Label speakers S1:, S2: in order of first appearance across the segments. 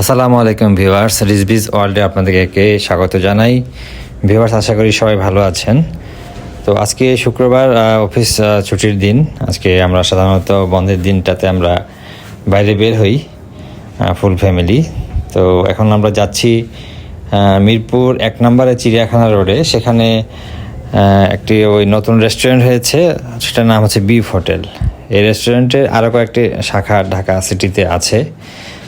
S1: আসসালামু আলাইকুম ভিউয়ার্স, রিজবিজ ওয়ার্ল্ডে আপনাদেরকে স্বাগত জানাই। ভিউয়ার্স, আশা করি সবাই ভালো আছেন। তো আজকে শুক্রবার অফিস ছুটির দিন। আজকে আমরা সাধারণত বন্ধের দিনটাতে আমরা বাইরে বের হই ফুল ফ্যামিলি। তো এখন আমরা যাচ্ছি মিরপুর এক নম্বরে চিড়িয়াখানা রোডে। সেখানে একটি ওই নতুন রেস্টুরেন্ট হয়েছে, সেটার নাম হচ্ছে বিফ হোটেল। এই রেস্টুরেন্টের আরও কয়েকটি শাখা ঢাকা সিটিতে আছে।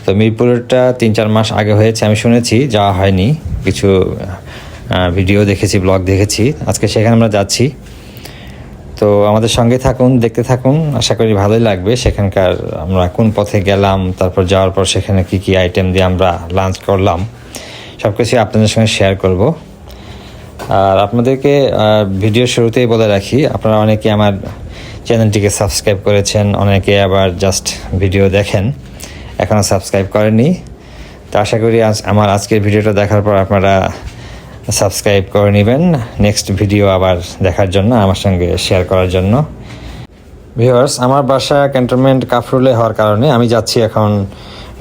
S1: তো মিরপুরেরটা তিন চার মাস আগে হয়েছে, আমি শুনেছি, যাওয়া হয়নি। কিছু ভিডিও দেখেছি, ব্লগ দেখেছি। আজকে সেখানে আমরা যাচ্ছি। তো আমাদের সঙ্গে থাকুন, দেখতে থাকুন। আশা করি ভালোই লাগবে। সেখানকার আমরা কোন পথে গেলাম, তারপর যাওয়ার পর সেখানে কি কি আইটেম দিয়ে আমরা লাঞ্চ করলাম সব কিছু আপনাদের সঙ্গে শেয়ার করব। আর আপনাদেরকে ভিডিও শুরুতেই বলে রাখি, আপনারা অনেকে আমার চ্যানেলটিকে সাবস্ক্রাইব করেছেন, অনেকে আবার জাস্ট ভিডিও দেখেন। এখনও সাবস্ক্রাইব করেননি। তো আশা করি আজ আমার আজকের ভিডিওটা দেখার পর আপনারা সাবস্ক্রাইব করে নেবেন। নেক্সট ভিডিও আবার দেখার জন্য, আমার সঙ্গে শেয়ার করার জন্য। ভিউয়ার্স আমার বাসা ক্যান্টনমেন্ট কাফরুলে হওয়ার কারণে আমি যাচ্ছি এখন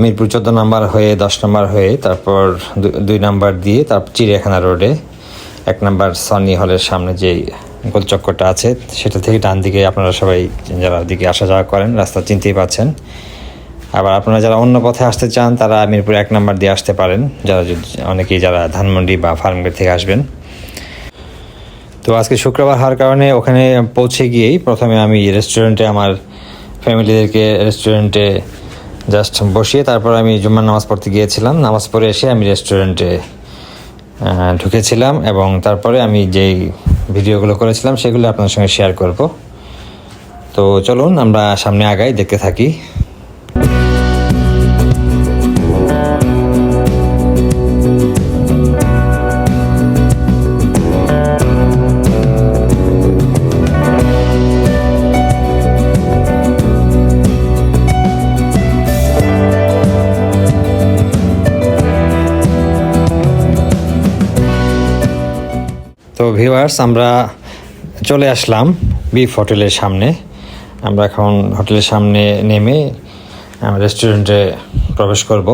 S1: মিরপুর চোদ্দ নাম্বার হয়ে, দশ নম্বর হয়ে, তারপর দুই নাম্বার দিয়ে তারপর চিড়িয়াখানা রোডে এক নাম্বার সনি হলের সামনে যেই গোলচক্করটা আছে, সেটা থেকে ডান দিকে আপনারা সবাই যারা দিকে আসা যাওয়া করেন, রাস্তা চিনতেই পাচ্ছেন। আবার আপনারা যারা অন্য পথে আসতে চান, তারা মিরপুর এক নাম্বার দিয়ে আসতে পারেন। যারা যদি, অনেকেই যারা ধানমন্ডি বা ফার্মগেট থেকে আসবেন। তো আজকে শুক্রবার হওয়ার কারণে ওখানে পৌঁছে গিয়েই প্রথমে আমি রেস্টুরেন্টে আমার ফ্যামিলিদেরকে রেস্টুরেন্টে জাস্ট বসিয়ে তারপর আমি জুম্মার নামাজ পড়তে গিয়েছিলাম। নামাজ পড়ে এসে আমি রেস্টুরেন্টে ঢুকেছিলাম এবং তারপরে আমি যেই ভিডিওগুলো করেছিলাম সেগুলো আপনার সঙ্গে শেয়ার করব। তো চলুন আমরা সামনে আগাই, দেখতে থাকি। তো ভিউয়ার্স আমরা চলে আসলাম বিফ হোটেলের সামনে। আমরা এখন হোটেলের সামনে নেমে রেস্টুরেন্টে প্রবেশ করব।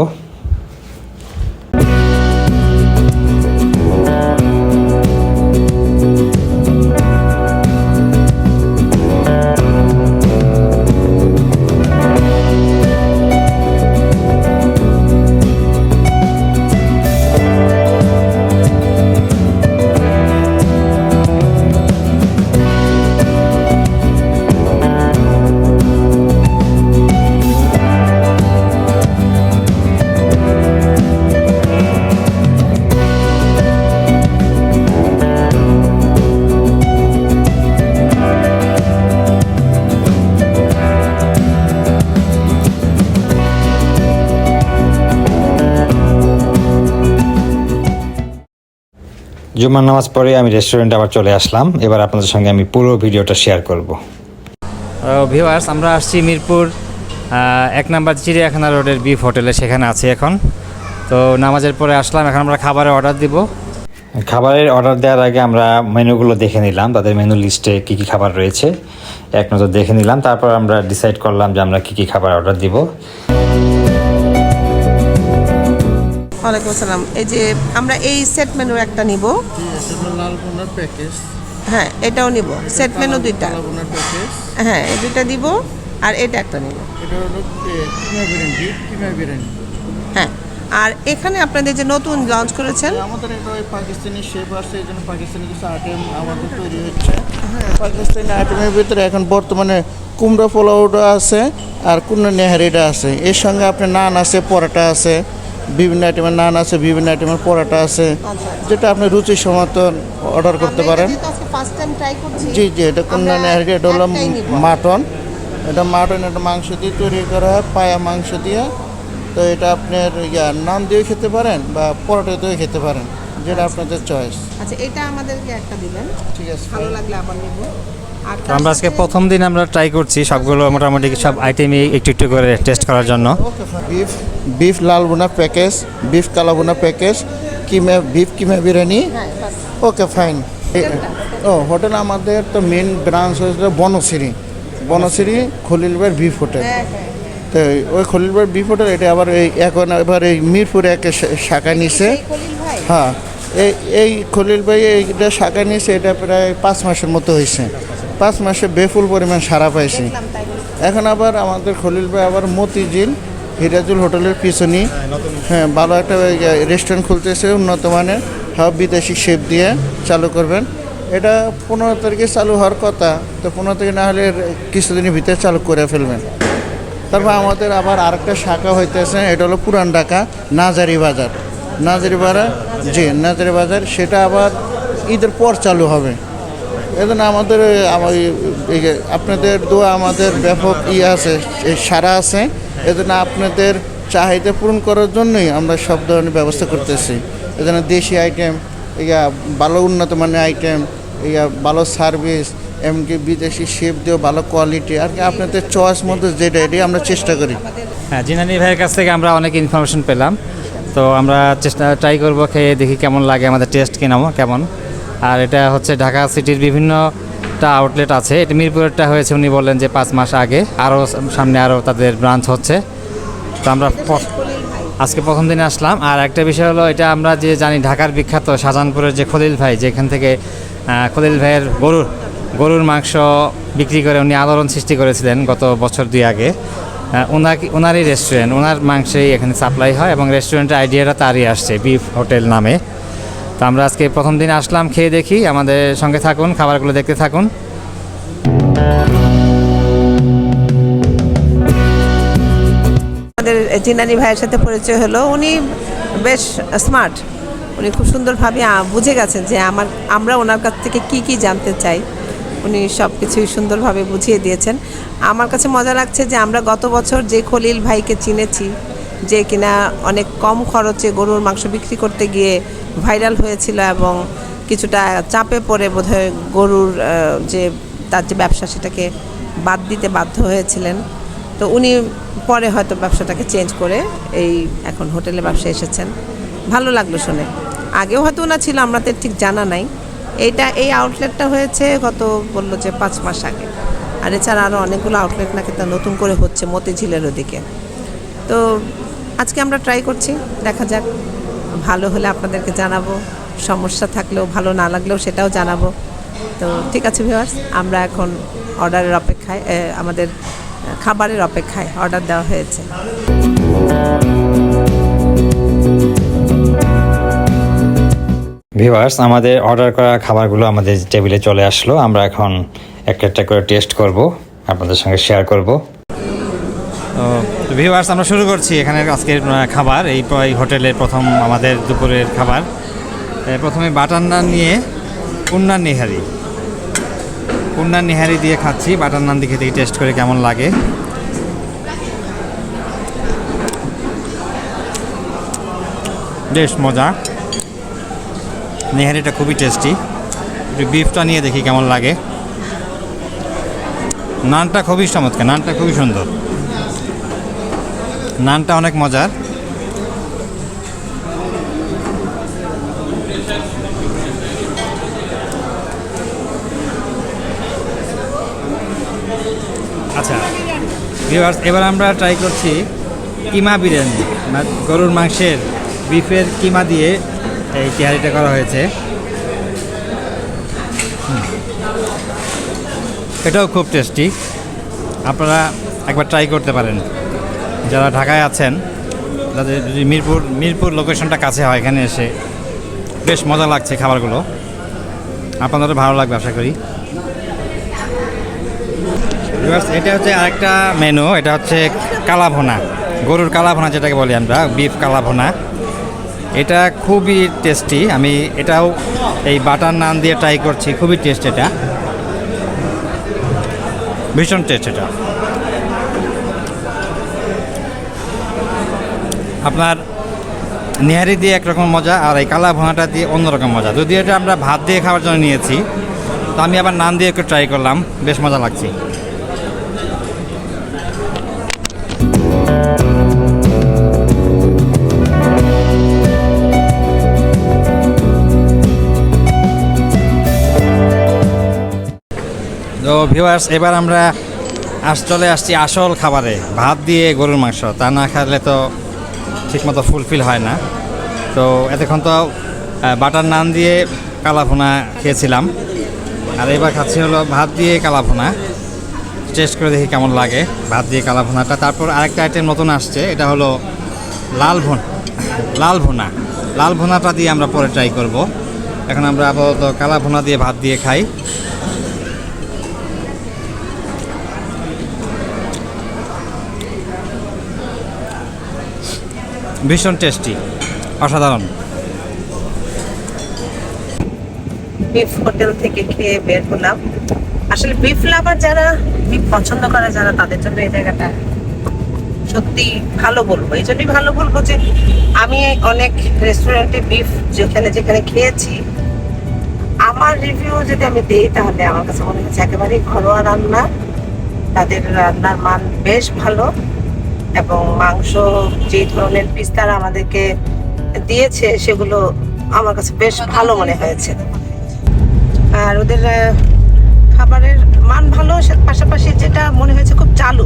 S1: জুম্মার নামাজ পড়ে আমি রেস্টুরেন্টে আবার চলে আসলাম। এবার আপনাদের সঙ্গে আমি পুরো ভিডিওটা শেয়ার করব।
S2: ভিউয়ার্স আমরা আসছি মিরপুর এক নাম্বার চিড়িয়াখানা রোডের বিফ হোটেলে সেখানে আছি এখন। তো নামাজের পরে আসলাম এখন আমরা খাবারের অর্ডার দিব।
S1: খাবারের অর্ডার দেওয়ার আগে আমরা মেনুগুলো দেখে নিলাম তাদের মেনু লিস্টে কী কী খাবার রয়েছে। এক নজর দেখে নিলাম তারপর আমরা ডিসাইড করলাম যে আমরা কী কী খাবার অর্ডার দিব।
S3: ওয়ালাইকুম আসসালাম। এই যে আমরা এই সেট মেনুর একটা নিব।
S4: প্যাকেজ
S3: হ্যাঁ এটাও নিব। সেট মেনু দুইটা। হ্যাঁ এই দুইটা দিব আর এটা একটা নিব।
S4: এটা হলো কিমা বিরিয়ানি কিমা
S3: হ্যাঁ আর এখানে আপনাদের যে নতুন লঞ্চ করেছেন
S4: আমাদের এটা ওই পাকিস্তানি শেপ আছে এই জন্য পাকিস্তানি কিছু আইটেম আমাদের তৈরি হচ্ছে। পাকিস্তানি আইটেমের ভিতরে এখন বর্তমানে কুমড়া পোলাওটা আছে আর কুমড়া নেহারিটা আছে। এর সঙ্গে আপনার নান আছে পরোটা আছে। বিভিন্ন আইটেমের নান আছে বিভিন্ন আইটেমের পরোটা আছে যেটা আপনি রুচির সমর্থন অর্ডার করতে পারেন। জি জি এটা নেহারি এটা হলো মাটন। এটা মাটন এটা মাংস দিয়ে তৈরি করা হয় পায়া মাংস দিয়ে। তো এটা আপনার ইয়া নান দিয়েও খেতে পারেন বা পরোটা দিয়েও খেতে পারেন যেটা আপনাদের চয়েস
S3: আচ্ছা এটা আমাদেরকে একটা দিবেন।
S4: ঠিক আছে।
S3: ভালো লাগলে আবার নিব।
S2: আমরা আজকে প্রথম দিন আমরা ট্রাই করছি সবগুলো মোটামুটি সব আইটেমই একটু একটু করে টেস্ট করার জন্য।
S4: বিফ বিফ লাল বোনা প্যাকেজ বিফ কালা বোনা প্যাকেজ কিমে বিফ কিমে বিরিয়ানি?
S3: হ্যাঁ
S4: ওকে ফাইন ও হোটেল আমাদের তো মেন ব্রাঞ্চ হয়েছিল বনশ্রী। বনশ্রী খলিলবের বিফ হোটেল তো ওই খলিল ভাই বিফ হোটেল এটা আবার এই এখন এবার এই মিরপুরে একটা শা- শাখা নিছে। হ্যাঁ এই এই খলিল ভাই এইটা শাখা নিয়েছে এটা প্রায় পাঁচ মাসের মতো হয়েছে পাঁচ মাসে বেফুল পরিমাণ সারা পাইছি। এখন আবার আমাদের খলিল ভাই আবার মতিঝিল হিরাজুল হোটেলের পিছনেই হ্যাঁ ভালো একটা রেস্টুরেন্ট খুলতেছে উন্নত মানের। সব বিদেশি শেপ দিয়ে চালু করবেন। এটা পনেরো তারিখে চালু হওয়ার কথা। তো পনেরো তারিখে না হলে কিছুদিনের ভিতরে চালু করে ফেলবেন। তারপর আমাদের আবার আরেকটা শাখা হইতেছে এটা হলো পুরান ঢাকা নাজারি বাজার। নাজারি বাজার জি নাজারি বাজার সেটা আবার ঈদের পর চালু হবে। এজন্য আমাদের আপনাদের দোয়া আমাদের ব্যাপক ইয়ে আছে সারা আছে। এজন্য আপনাদের চাহিদা পূরণ করার জন্যই আমরা সব ধরনের ব্যবস্থা করতেছি। এজন্য দেশি আইটেম ইয়া ভালো উন্নত মানের আইটেম ইয়া ভালো সার্ভিস এমনকি বিদেশি শেপ দিয়েও ভালো কোয়ালিটি আর কি আপনাদের চয়েস মধ্যে যেটা, এটাই আমরা চেষ্টা করি।
S2: হ্যাঁ জিনানি ভাইয়ের কাছ থেকে আমরা অনেক ইনফরমেশন পেলাম। তো আমরা চেষ্টা ট্রাই করব, খেয়ে দেখি কেমন লাগে, আমাদের টেস্ট কেনামো কেমন? আর এটা হচ্ছে ঢাকা সিটির বিভিন্নটা আউটলেট আছে। এটা মিরপুরেরটা হয়েছে উনি বললেন যে পাঁচ মাস আগে। আরও সামনে আরও তাদের ব্রাঞ্চ হচ্ছে। তো আমরা আজকে প্রথম দিনে আসলাম। আর একটা বিষয় হলো এটা আমরা যে জানি ঢাকার বিখ্যাত শাহজাহানপুরের যে খলিল ভাই যেখান থেকে খলিল ভাইয়ের গরুর গরুর মাংস বিক্রি করে উনি আলোড়ন সৃষ্টি করেছিলেন গত বছর দুই আগে। ওনাকে ওনারই রেস্টুরেন্ট ওনার মাংসই এখানে সাপ্লাই হয় এবং রেস্টুরেন্টের আইডিয়াটা তারই আসছে বিফ হোটেল নামে। তো আমরা আজকে প্রথম দিন আসলাম, খেয়ে দেখি, আমাদের সঙ্গে থাকুন, খাবারগুলো দেখতে থাকুন।
S3: আমাদের জিনানি ভাইয়ের সাথে পরিচয় হলো। উনি বেশ স্মার্ট, উনি খুব সুন্দরভাবে বুঝে গেছেন যে আমার, আমরা ওনার কাছ থেকে কি কি জানতে চাই। উনি সব কিছুই সুন্দরভাবে বুঝিয়ে দিয়েছেন। আমার কাছে মজা লাগছে যে আমরা গত বছর যে খলিল ভাইকে চিনেছি যে কিনা অনেক কম খরচে গরুর মাংস বিক্রি করতে গিয়ে ভাইরাল হয়েছিল এবং কিছুটা চাপে পড়ে বোধহয় গরুর যে তার যে ব্যবসা সেটাকে বাদ দিতে বাধ্য হয়েছিলেন। তো উনি পরে হয়তো ব্যবসাটাকে চেঞ্জ করে এই এখন হোটেলে ব্যবসা এসেছেন। ভালো লাগল শুনে। আগেও হয়তো ওনা ছিল আমাদের ঠিক জানা নাই। এইটা, এই আউটলেটটা হয়েছে গত বলল যে পাঁচ মাস আগে। আর এছাড়া আরও অনেকগুলো আউটলেট নাকি তা নতুন করে হচ্ছে মতিঝিলের ওদিকে। তো আজকে আমরা ট্রাই করছি দেখা যাক। ভালো হলে আপনাদেরকে জানাব সমস্যা থাকলেও ভালো না লাগলেও সেটাও জানাব। তো ঠিক আছে ভিউয়ার্স আমরা এখন অর্ডারের অপেক্ষায় আমাদের খাবারের অপেক্ষায় অর্ডার দেওয়া হয়েছে।
S1: ভিউয়ার্স আমাদের অর্ডার করা খাবারগুলো আমাদের টেবিলে চলে আসলো। আমরা এখন একটা একটা করে টেস্ট করব আপনাদের সঙ্গে শেয়ার করব।
S2: তো ভিউয়ার্স আমরা শুরু করছি এখানে আজকের খাবার। এই হোটেলের প্রথম, আমাদের দুপুরের খাবার। প্রথমে বাটার নান নিয়ে কুন্নান নিহারি। কুন্নান নিহারি দিয়ে খাচ্ছি। বাটার নান দেখে দেখি টেস্ট করে কেমন লাগে। বেশ মজা। নিহারিটা খুবই টেস্টি একটু বিফটা নিয়ে দেখি কেমন লাগে। নানটা খুবই চমৎকার, নানটা খুবই সুন্দর। নানটা অনেক মজার। আচ্ছা ভিউয়ার্স এবার আমরা ট্রাই করছি কিমা বিরিয়ানি গরুর মাংসের বিফের কিমা দিয়ে এই তিহারিটা করা হয়েছে। এটাও খুব টেস্টি আপনারা একবার ট্রাই করতে পারেন। যারা ঢাকায় আছেন, তাদের যদি মিরপুর মিরপুর লোকেশনটা কাছে হয় এখানে এসে, বেশ মজা লাগছে খাবারগুলো। আপনাদেরও ভালো লাগবে আশা করি। এটা হচ্ছে আরেকটা মেনু এটা হচ্ছে কালাভোনা, গরুর কালাভোনা যেটাকে বলি আমরা বিফ কালাভোনা। এটা খুবই টেস্টি আমি এটাও এই বাটার নান দিয়ে ট্রাই করছি, খুবই টেস্ট এটা। ভীষণ টেস্ট এটা। আপনার নেহারি দিয়ে একরকম মজা আর এই কালা ভোনাটা দিয়ে অন্যরকম মজা। যদিও এটা আমরা ভাত দিয়ে খাওয়ার জন্য নিয়েছি, তো আমি আবার নান দিয়ে একটু ট্রাই করলাম, বেশ মজা লাগছে। তো ভিউয়ার্স এবার আমরা আস, চলে আসছি আসল খাবারে, ভাত দিয়ে গরুর মাংস, তা না খেলে তো ঠিকমতো ফুলফিল হয় না। তো এতক্ষণ তো বাটার নান দিয়ে কালাভুনা খেয়েছিলাম। আর এবার খাচ্ছি হলো ভাত দিয়ে কালাভুনা। টেস্ট করে দেখি কেমন লাগে ভাত দিয়ে কালাভুনাটা। তারপর আরেকটা আইটেম নতুন আসছে, এটা হলো লাল ভুন লাল ভোনা লাল ভুনাটা দিয়ে আমরা পরে ট্রাই করব। এখন আমরা আপাতত কালা ভুনা দিয়ে ভাত দিয়ে খাই। ভীষণ টেস্টি, অসাধারণ।
S3: বিফ হোটেল থেকে খেয়ে বের হলাম। আসলে বিফ লাভার যারা, বিফ পছন্দ করে যারা, তাদের জন্য এই জায়গাটা সত্যি ভালো বলব। এই জন্যই ভালো বলব যে, আমি অনেক রেস্টুরেন্টে বিফ যেখানে যেখানে খেয়েছি, আমার রিভিউ যদি আমি দিই, তাহলে আমার কাছে মনে হচ্ছে একেবারেই ঘরোয়া রান্না। তাদের রান্নার মান বেশ ভালো। এবং মাংস যে ধরনের পিস তারা আমাদেরকে দিয়েছে, সেগুলো আমার কাছে বেশ ভালো মনে হয়েছে। আর ওদের খাবারের মান ভালো পাশাপাশি যেটা মনে হয়েছে খুব চালু।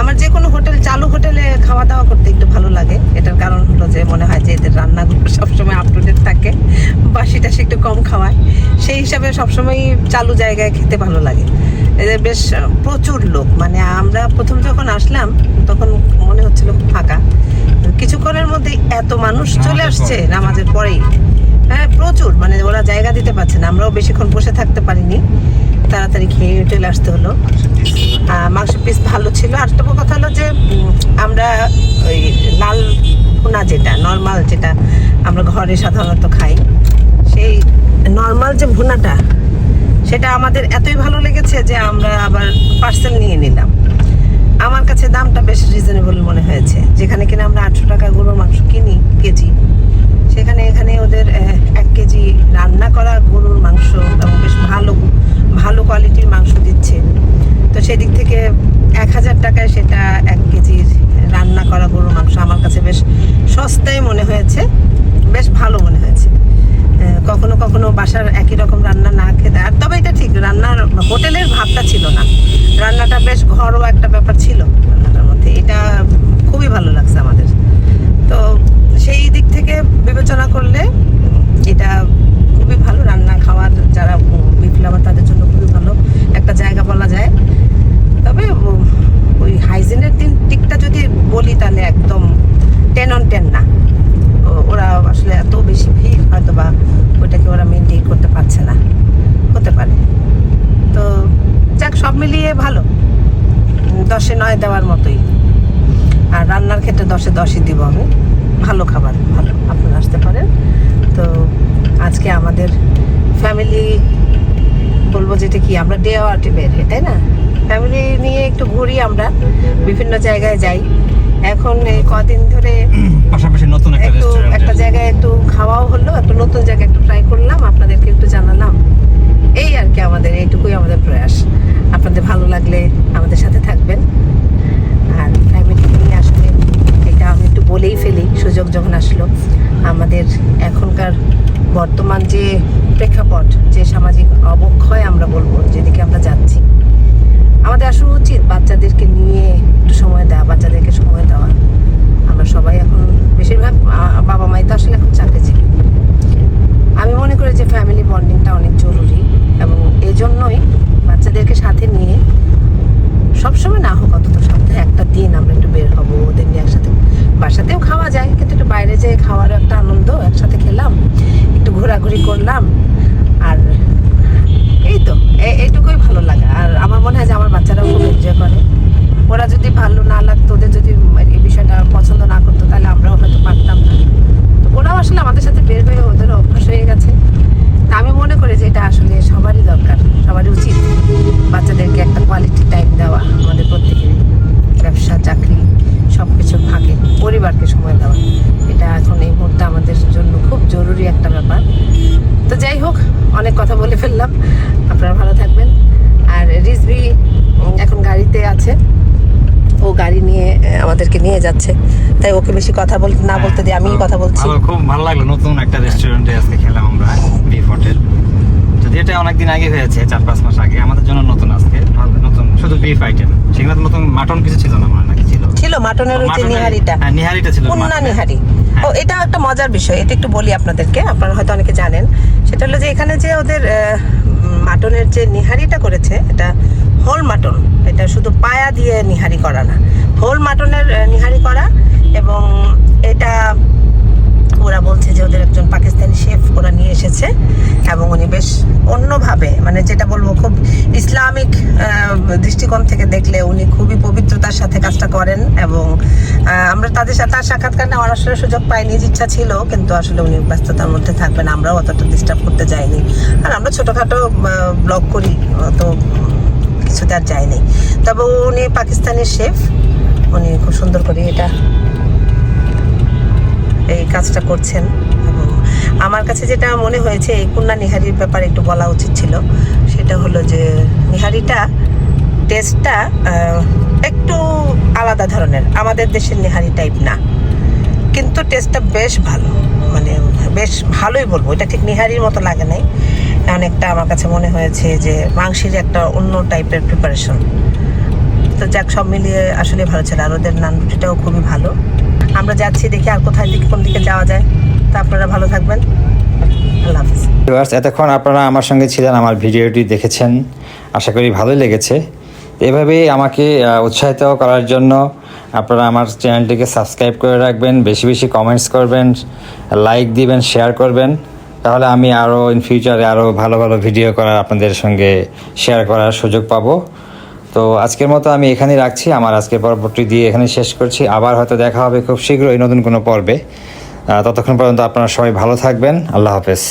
S3: আমার যে কোনো হোটেল, চালু হোটেলে খাওয়া দাওয়া করতে একটু ভালো লাগে। এটার কারণ হলো যে মনে হয় যে এদের রান্নাগুলো সবসময় আপ টু ডেট থাকে বাসি টাসি একটু কম খাওয়ায়। সেই হিসাবে সবসময় চালু জায়গায় খেতে ভালো লাগে। এদের বেশ প্রচুর লোক মানে আমরা প্রথম যখন আসলাম তখন মনে হচ্ছিল ফাঁকা। কিছুক্ষণের মধ্যে এত মানুষ চলে আসছে নামাজের পরেই। হ্যাঁ প্রচুর মানে ওরা জায়গা দিতে পারছে না আমরাও বেশিক্ষণ বসে থাকতে পারিনি। তাড়াতাড়ি খেয়ে চলে আসতে হলো। মাংসের পিস ভালো ছিল। আর একটা কথা হলো যে আমরা ওই লাল ভুনা যেটা নর্মাল যেটা আমরা ঘরে সাধারণত খাই সেই নর্মাল যে ভুনাটা সেটা আমাদের এতই ভালো লেগেছে যে আমরা আবার পার্সেল নিয়ে নিলাম। আমার কাছে দামটা বেশ রিজনেবল মনে হয়েছে। যেখানে কিনা আমরা আটশো টাকা গরুর মাংস কিনি, কেজি, সেখানে এখানে ওদের এক কেজি রান্না করা গরুর মাংস এবং বেশ ভালো ভালো কোয়ালিটির মাংস দিচ্ছে। তো সেদিক থেকে এক হাজার টাকায় সেটা এক কেজির রান্না করা গরুর মাংস আমার কাছে বেশ সস্তায় মনে হয়েছে, বেশ ভালো মনে হয়েছে। কখনো কখনো বাসার একই রকম রান্না না খেতে। আর তবে এটা ঠিক, রান্নার হোটেলের ভাবটা ছিল না। রান্নাটা বেশ ঘরোয়া একটা ব্যাপার ছিল রান্নাটার মধ্যে। এটা খুবই ভালো লাগছে আমাদের। তো সেই দিক থেকে বিবেচনা করলে উম, এটা খুবই ভালো রান্না খাওয়ার যারা বিপ্লবা তাদের জন্য খুবই ভালো একটা জায়গা বলা যায় তবে ও- ওই হাইজিনের দিন দিকটা যদি বলি তাহলে একদম টেন অন টেন না ও- ওরা আসলে এত বেশি ভিড় হয়তো বা ওইটাকে ওরা মেনটেন করতে পারছে না হতে পারে তো যাক সব মিলিয়ে ভালো উম, দশে নয় দেওয়ার মতোই আর রান্নার ক্ষেত্রে দশে দশই দিব আমি ভালো খাবার ভালো আপনারা আসতে পারেন তো আজকে আমাদের ফ্যামিলি বলব যেটা কি? আমরা ডে আউটে বের হই তাই না? ফ্যামিলি নিয়ে একটু ঘুরি আমরা বিভিন্ন জায়গায় যাই। এখন এই কদিন ধরে
S2: পাশাপাশি নতুন একটা
S3: একটু
S2: রেস্টুরেন্ট
S3: একটা জায়গায় একটু খাওয়াও হলো একটু নতুন জায়গায় একটু ট্রাই করলাম আপনাদেরকে একটু জানালাম। এই আর কি আমাদের এইটুকুই আমাদের প্রয়াস। আপনাদের ভালো লাগলে আমাদের সাথে থাকবেন। আর ফ্যামিলি আমি একটু বলেই ফেলি, সুযোগ যখন আসলো, আমাদের এখনকার বর্তমান যে প্রেক্ষাপট, যে সামাজিক অবক্ষয় আমরা বলব যেদিকে আমরা যাচ্ছি আমাদের আসলে উচিত বাচ্চাদেরকে নিয়ে একটু সময় দেওয়া বাচ্চাদেরকে সময় দেওয়া আমরা সবাই এখন বেশিরভাগ আ- বাবা মাই তো আসলে এখন চাকরিজীবী আমি মনে করি যে ফ্যামিলি বন্ডিংটা অনেক জরুরি এবং এজন্যই বাচ্চাদেরকে সাথে নিয়ে সবসময় না হোক অন্তত সপ্তাহে একটা দিন আমরা একটু বের হব ওদের নিয়ে একসাথে বাসাতেও খাওয়া যায় কিন্তু একটু বাইরে যেয়ে খাওয়ার একটা আনন্দ একসাথে খেলাম একটু ঘোরাঘুরি করলাম আর এই তো এ- এইটুকুই ভালো লাগে আর আমার মনে হয় যে আমার বাচ্চারাও খুব এনজয় করে ওরা যদি ভালো না লাগতো ওদের যদি এই বিষয়টা পছন্দ না করতো তাহলে আমরাও হয়তো পারতাম না তো ওরাও আসলে আমাদের সাথে বের হয়ে ওদের অভ্যাস হয়ে গেছে তা আমি মনে করি যে এটা আসলে সবারই দরকার সবারই উচিত বাচ্চাদেরকে একটা কোয়ালিটি টাইম দেওয়া আমাদের প্রত্যেকের ব্যবসা চাকরি সব কিছুর ফাঁকে পরিবারকে সময় দেওয়া এটা এখন এই মুহূর্তে আমাদের জন্য খুব জরুরি একটা ব্যাপার তো যাই হোক অনেক কথা বলে ফেললাম আপনারা ভালো থাকবেন আর রিজভি উম, এখন গাড়িতে আছে ও গাড়ি নিয়ে আহ, আমাদেরকে নিয়ে যাচ্ছে। তাই ওকে বেশি কথা বলতে না বলতে দিয়ে আমিই কথা বলছি।
S2: ভালো খুব ভালো লাগল। নতুন একটা রেস্টুরেন্টে আজকে খেলাম আমরা বিফ হোটেল তো
S1: যেটা অনেকদিন আগে হয়েছে চার পাঁচ মাস আগে আমাদের জন্য নতুন আজকে। নতুন শুধু বিফ আইটেম সেখানে নতুন মাটন কিছু ছিল না আমার নাকি ছিল?
S3: ছিল মাটনের ওই যে নিহারিটা।
S1: হ্যাঁ, নিহারিটা ছিল মাটনের।
S3: নিহারি।
S1: হ্যাঁ।
S3: ও এটা একটা মজার বিষয় এটা একটু বলি আপনাদেরকে আপনারা হয়তো অনেকে জানেন। সেটা হলো যে এখানে যে ওদের মাটনের যে নিহারিটা করেছে, এটা হোল মাটন। এটা শুধু পায়া দিয়ে নিহারি করা না। হোল মাটনের নিহারি করা এবং এটা ওরা বলছে যে ওদের একজন পাকিস্তানি শেফ ওরা নিয়ে এসেছে এবং উনি বেশ অন্যভাবে মানে যেটা বলব, খুব ইসলামিক দৃষ্টিকোণ থেকে দেখলে উনি খুবই পবিত্রতার সাথে কাজটা করেন এবং আমরা তাদের সাথে তার সাক্ষাৎকার নেওয়ার আসলে সুযোগ পাইনি ইচ্ছা ছিল, কিন্তু আসলে উনি ব্যস্ততার মধ্যে থাকবেন, আমরাও অতটা ডিস্টার্ব করতে যাইনি। আর আমরা ছোটোখাটো ব্লগ করি, অত কিছুতে আর যাইনি তবে উনি পাকিস্তানি শেফ, উনি খুব সুন্দর করে এটা, এই কাজটা করছেন। আমার কাছে যেটা মনে হয়েছে, এই কন্যা নিহারির ব্যাপারে একটু বলা উচিত ছিল, সেটা হলো যে নিহারিটা টেস্টটা একটু আলাদা ধরনের। আমাদের দেশের নিহারি টাইপ না। কিন্তু টেস্টটা বেশ ভালো। মানে বেশ ভালোই বলব। এটা ঠিক নিহারির মতো লাগে নাই। অনেকটা আমার কাছে মনে হয়েছে যে মাংসের একটা অন্য টাইপের প্রিপারেশন তো যাক, সব মিলিয়ে আসলে ভালো ছিল। আর ওদের নান রুটিটাও খুবই ভালো। আমরা যাচ্ছি দেখি আর কোথায় দিকে, কোন দিকে যাওয়া যায়। তা আপনারা ভালো থাকবেন। আল্লাহ
S1: এতক্ষণ আপনারা আমার সঙ্গে ছিলেন, আমার ভিডিওটি দেখেছেন। আশা করি ভালোই লেগেছে। এভাবেই আমাকে উৎসাহিত করার জন্য আপনারা আমার চ্যানেলটিকে সাবস্ক্রাইব করে রাখবেন, বেশি বেশি কমেন্টস করবেন লাইক দিবেন শেয়ার করবেন। তাহলে আমি আরও ইন ফিউচারে আরও ভালো ভালো ভিডিও করার আপনাদের সঙ্গে শেয়ার করার সুযোগ পাবো। তো আজকের মতো আমি এখানেই রাখছি। আমার আজকের পর্বটি দিয়ে এখানে শেষ করছি। আবার হয়তো দেখা হবে খুব শীঘ্রই নতুন কোনো পর্বে। ততক্ষণ পর্যন্ত আপনারা সবাই ভালো থাকবেন। আল্লাহ হাফেজ।